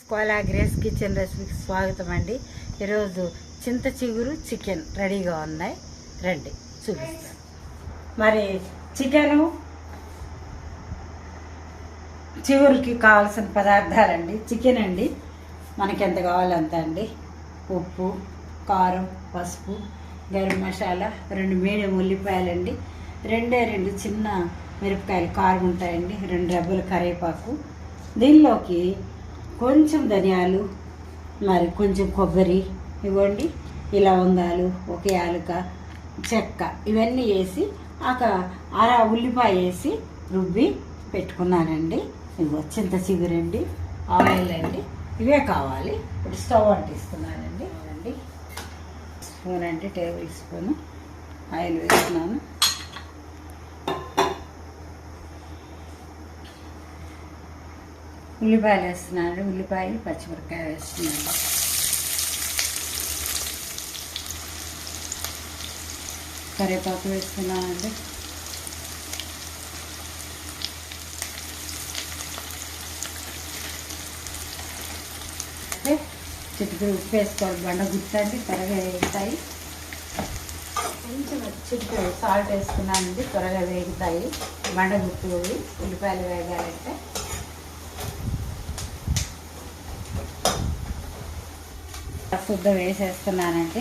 Kola grace kitchen రెసిపీకి స్వాగతం అండి. ఈరోజు చింత చిగురు చికెన్ రెడీగా ఉన్నాయి. రండి చూపిస్తాను. మరి చికెను చిగురుకి కావాల్సిన పదార్థాలండి. చికెన్ అండి. మనకి ఎంత కావాలంత అంత అండి. ఉప్పు కారం పసుపు గరం మసాలా రెండు మీడియం ఉల్లిపాయలండి. రెండే రెండు చిన్న మిరపకాయలు కారం ఉంటాయండి. రెండు రెబ్బల కరివేపాకు. దీనిలోకి కొంచెం ధనియాలు మరి కొంచెం కొబ్బరి ఇవ్వండి. ఇలా ఉందాలు ఒక యాలుక చెక్క ఇవన్నీ వేసి ఒక అర ఉల్లిపాయ వేసి రుబ్బి పెట్టుకున్నానండి. ఇదిగో చింత చిగురండి ఆయిల్ అండి ఇవే కావాలి. ఇప్పుడు స్టవ్ అంటిస్తున్నానండి. స్పూన్ అంటే టేబుల్ స్పూన్ ఆయిల్ వేస్తున్నాను. ఉల్లిపాయలు వేస్తున్నాను. ఉల్లిపాయలు పచ్చిమిరపకాయ వేస్తున్నాను. కరివేపాకు వేస్తున్నానండి. అంటే ఉప్పు వేసుకోవాలి. బండ గుర్తండి త్వరగా వేగుతాయి. కొంచెం చిటికీ సాల్ట్ వేసుకున్నానండి త్వరగా వేగుతాయి. బండ గుర్తు ఉల్లిపాయలు వేగాలంటే. శుద్ధ వేసేస్తున్నానండి.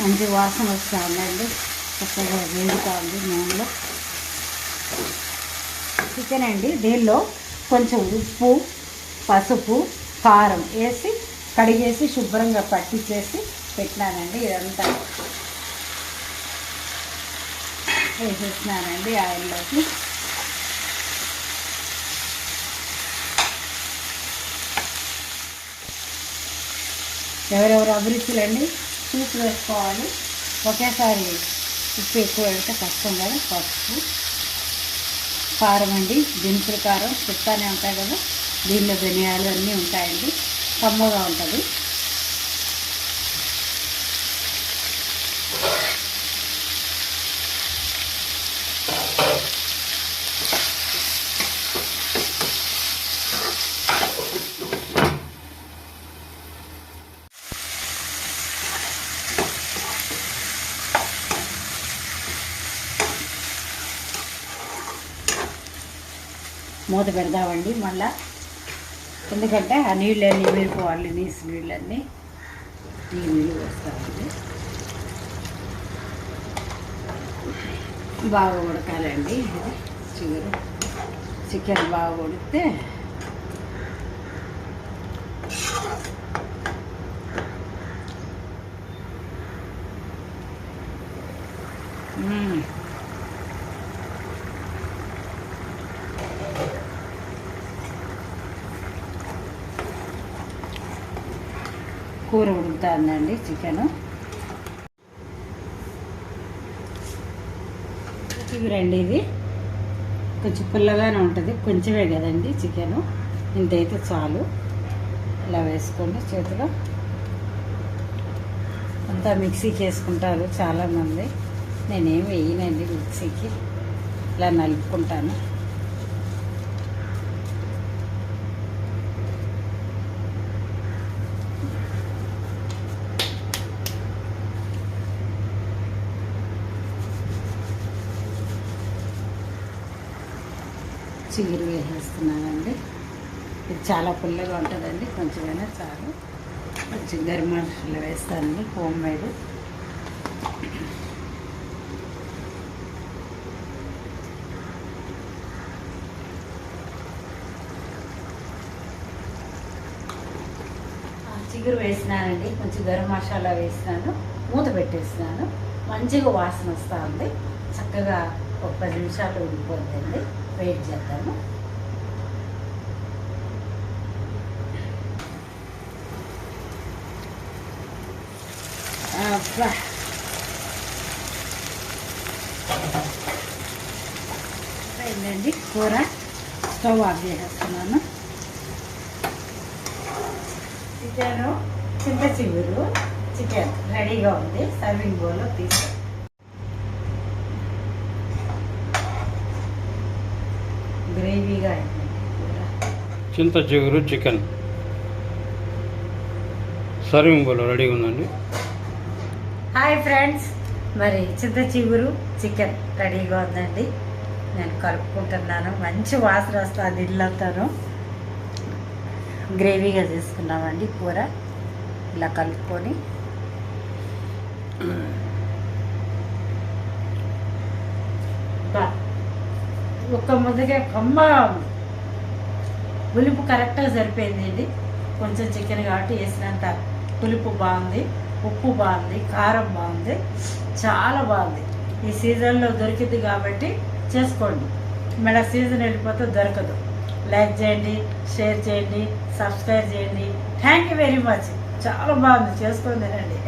మంచి వాసన వస్తుందండి. చక్కగా వేగుతా ఉంది నూనెలో. చికెన్ అండి దీనిలో కొంచెం ఉప్పు పసుపు కారం వేసి కడిగేసి శుభ్రంగా పట్టించేసి పెట్టినానండి ఇదంతా. వేసేసినానండి ఆయిల్లోకి. ఎవరెవరు అభిరుచులండి చూసి వేసుకోవాలి ఒకేసారి ఉప్పు ఎక్కువ పెడితే కష్టం కదా పసుపు కారం అండి దినుసుల కారం చెప్తానే ఉంటాయి కదా దీనిలో ధనియాలు అన్నీ ఉంటాయండి. కమ్మగా ఉంటుంది. మూత పెడదామండి మళ్ళా. ఎందుకంటే ఆ నీళ్ళన్నీ వెళ్ళిపోవాలి నీసు నీళ్ళన్నీ. ఈ నీళ్ళు వస్తామండి బాగా ఉడకాలండి ఇది. చిగురు చికెన్ బాగా ఉడికితే మ్మ్. కూర ఉడుకుతుందండి చికెను. రండి ఇది. కొంచెం పుల్లగానే ఉంటుంది కొంచెమే కదండి చికెను. ఇంతైతే చాలు. ఇలా వేసుకోండి చేతిలో. అంతా మిక్సీకి వేసుకుంటారు చాలామంది. నేనేం వేయనండి మిక్సీకి. ఇలా నలుపుకుంటాను. చిగురు వేసేస్తున్నానండి ఇది చాలా పుల్లగా ఉంటుందండి. కొంచెమైనా చాలు. కొంచెం గరం మసాలా వేస్తానండి హోమ్ మేడ్ చిగురు వేసినానండి. కొంచెం గరం మసాలా వేసినాను. మూత పెట్టేసినాను. మంచిగా వాసన వస్తూ ఉంది. చక్కగా ఒక పది నిమిషాలు ఉండిపోద్దండి. వెయిట్ చేద్దాము. అండి అయిందండి కూర. స్టవ్ ఆఫ్ చేసేస్తున్నాను. చికెన్ చింత చిగురు. చికెన్ రెడీగా ఉంది. సర్వింగ్ బౌల్లో తీసుకో. గ్రేవీగా అయింది చింత చిగురు చికెన్. సర్వింగ్ బౌల్ రెడీగా ఉందండి. హాయ్ ఫ్రెండ్స్ మరి చింత చిగురు చికెన్ రెడీగా ఉందండి. నేను కలుపుకుంటున్నాను. మంచి వాసన వస్తుంది ఇల్లంతాను. గ్రేవీగా చేసుకున్నామండి కూర. ఇలా కలుపుకొని. ఒక్క ముద్దగా కమ్మ. పులుపు కరెక్ట్గా సరిపోయిందండి కొంచెం చికెన్ కాబట్టి వేసినంత పులుపు బాగుంది ఉప్పు బాగుంది కారం బాగుంది చాలా బాగుంది. ఈ సీజన్లో దొరికింది కాబట్టి చేసుకోండి. మళ్ళీ సీజన్ వెళ్ళిపోతే దొరకదు. లైక్ చేయండి షేర్ చేయండి సబ్స్క్రైబ్ చేయండి. థ్యాంక్ యూ వెరీ మచ్ చాలా బాగుంది. చేసుకొని తినండి.